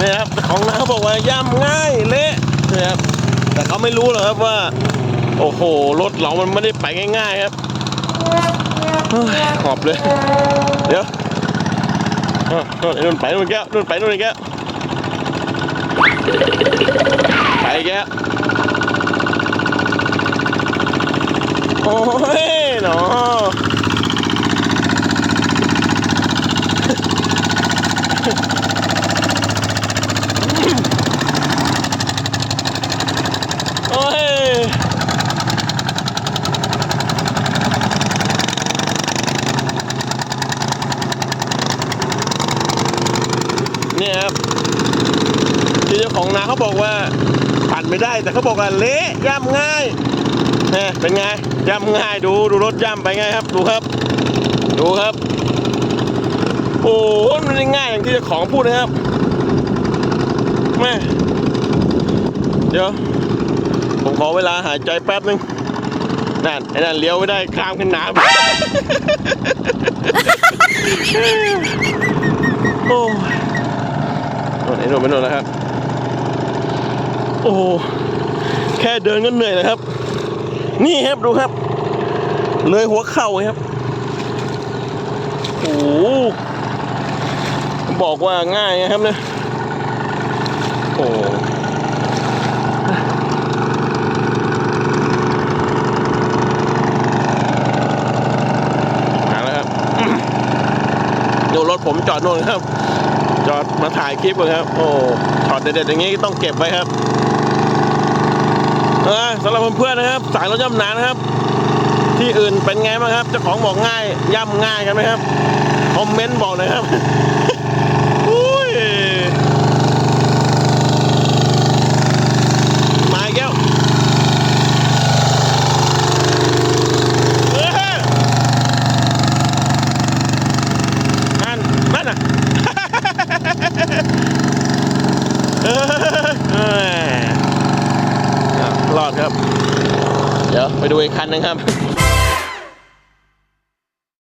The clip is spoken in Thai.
นี่ครับของน้าเขาบอกว่าย่ำง่ายเละนี่ครับแต่เขาไม่รู้หรอกครับว่า โอ้โหรถเรามันไม่ได้ไปง่ายๆครับเฮ้ยหอบเลย เดี๋ยวนู่นไปนู่นแก้วนู่นไปนู่นแก้วไปแก้วโอ้ยหนอโอ้ย เนี่ยครับที่ เจ้าของนาเขาบอกว่าปั่นไม่ได้แต่เขาบอกว่าเละย่ำง่ายเนี่ยเป็นไงย่ำง่ายดูดูรถย่ำไปไงครับ ดูครับ ดูครับ โอ้โหมันง่ายอย่างที่เจ้าของพูดนะครับแม่เดี๋ยว ผมขอเวลาหายใจแป๊บนึงนั่นไอ้นั่นเลี้ยวไม่ได้ข้ามขึ้นน้ำโอ้ยโน่นไอ้โน่นไปโน่นแล้วครับ โอ้โหแค่เดินก็เหนื่อยแล้วครับ นี่ครับดูครับ เลยหัวเข่าครับโอ้โหบอกว่าง่ายนะครับเนี่ยโอ้รับดูรถผมจอดโน่นครับ จอดมาถ่ายคลิปเลยครับ โอ้ ช็อตเด็ดๆอย่างนี้ต้องเก็บไว้ครับ สำหรับเพื่อนๆนะครับ สายรถย่ำหนานะครับ ที่อื่นเป็นไงบ้างครับเจ้าของบอกง่ายย่ำง่ายกันไหมครับคอมเมนต์บอกหน่อยครับ อุ้ยมาอีกแล้วเออนั่นนั่นน่ะ เออเอ อดครับ เดี๋ยวไปดูอีกคันหนึงครับ